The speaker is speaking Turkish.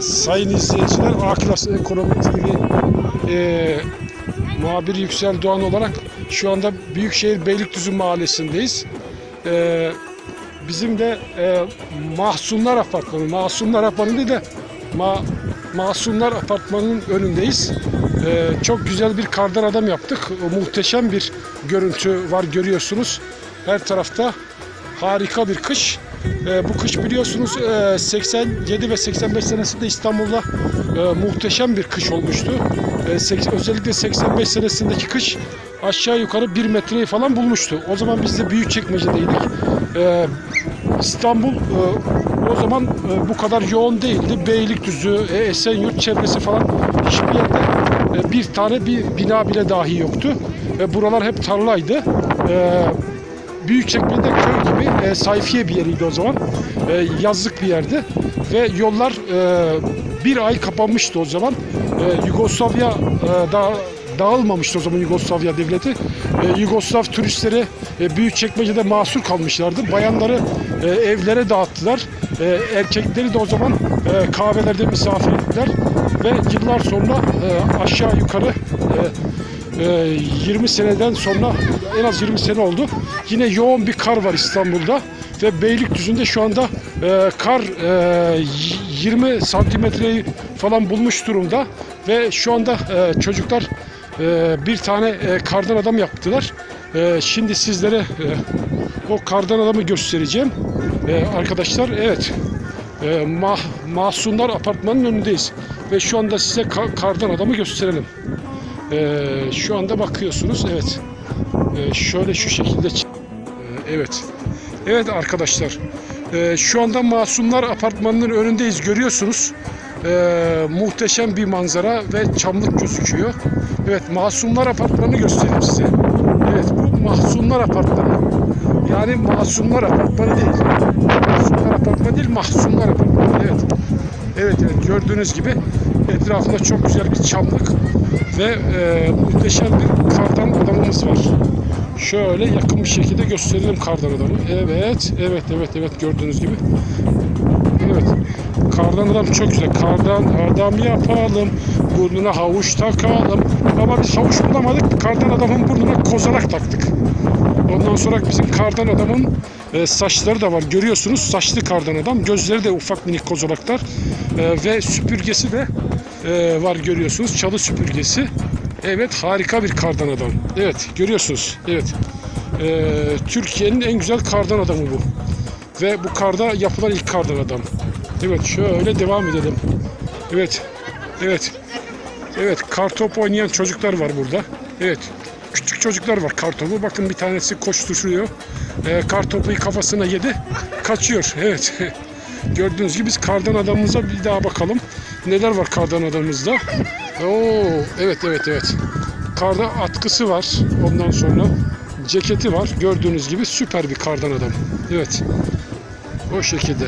sayın izleyiciler A Klas Ekonomi TV e, muhabiri Yüksel Doğan olarak şu anda Büyükşehir Beylikdüzü mahallesindeyiz. E, bizim de e, Mahsunlar Apartmanı, Masumlar Apartmanı de Ma, Masumlar Apartmanı'nın önündeyiz. E, çok güzel bir kardan adam yaptık. Muhteşem bir görüntü var görüyorsunuz. Her tarafta harika bir kış. E, bu kış biliyorsunuz e, 87 ve 85 senesinde İstanbul'da e, muhteşem bir kış olmuştu. E, özellikle 85 senesindeki kış aşağı yukarı 1 metreyi falan bulmuştu. O zaman biz de Büyükçekmece'deydik. E, İstanbul e, o zaman e, bu kadar yoğun değildi. Beylikdüzü, e, Esenyurt çevresi falan hiçbir yerde e, bir tane bir bina bile dahi yoktu. E, buralar hep tarlaydı. E, Büyükçekmece'de köy gibi e, sayfiye bir yeriydi o zaman. E, yazlık bir yerdi. Ve yollar e, bir ay kapanmıştı o zaman. E, Yugoslavya e, da dağılmamıştı o zaman Yugoslavya devleti. E, Yugoslav turistleri e, Büyükçekmece'de mahsur kalmışlardı. Bayanları e, evlere dağıttılar. E, erkekleri de o zaman e, kahvelerde misafir ettiler. Ve yıllar sonra e, aşağı yukarı e, 20 seneden sonra en az 20 sene oldu. Yine yoğun bir kar var İstanbul'da ve Beylikdüzü'nde şu anda e, kar e, y- 20 santimetreyi falan bulmuş durumda ve şu anda e, çocuklar e, bir tane e, kardan adam yaptılar. E, şimdi sizlere e, o kardan adamı göstereceğim. E, arkadaşlar evet e, mah, Mahsunlar Apartmanı'nın önündeyiz ve şu anda size ka- kardan adamı gösterelim. Ee, şu anda bakıyorsunuz evet. Ee, şöyle şu şekilde Ee, evet. Evet arkadaşlar. Ee, şu anda Masumlar Apartmanı'nın önündeyiz görüyorsunuz. Ee, muhteşem bir manzara ve çamlık gözüküyor. Evet Masumlar Apartmanı göstereyim size. Evet bu Mahsunlar Apartmanı. Yani Masumlar Apartmanı değil. Masumlar Apartmanı değil Mahsunlar Apartmanı. Evet. Evet, evet gördüğünüz gibi etrafında çok güzel bir çamlık ve e, muhteşem bir kardan adamımız var. Şöyle yakın bir şekilde gösterelim kardan adamı. Evet, evet, evet, evet gördüğünüz gibi. Evet. Kardan adam çok güzel. Kardan adam yapalım. Burnuna havuç takalım. Ama biz havuç bulamadık. Kardan adamın burnuna kozalak taktık. Ondan sonra bizim kardan adamın e, saçları da var. Görüyorsunuz saçlı kardan adam. Gözleri de ufak minik kozalaklar. E, ve süpürgesi de e, var görüyorsunuz. Çalı süpürgesi. Evet harika bir kardan adam. Evet görüyorsunuz. Evet. E, Türkiye'nin en güzel kardan adamı bu. Ve bu karda yapılan ilk kardan adam. Evet şöyle devam edelim. Evet. Evet. Evet kartop oynayan çocuklar var burada. Evet. Küçük çocuklar var kartopu. Bakın bir tanesi koşturuyor. Ee, kartopu kafasına yedi. Kaçıyor. Evet. Gördüğünüz gibi biz kardan adamımıza bir daha bakalım. Neler var kardan adamımızda? Oo, evet evet evet. Karda atkısı var. Ondan sonra ceketi var. Gördüğünüz gibi süper bir kardan adam. Evet. O şekilde.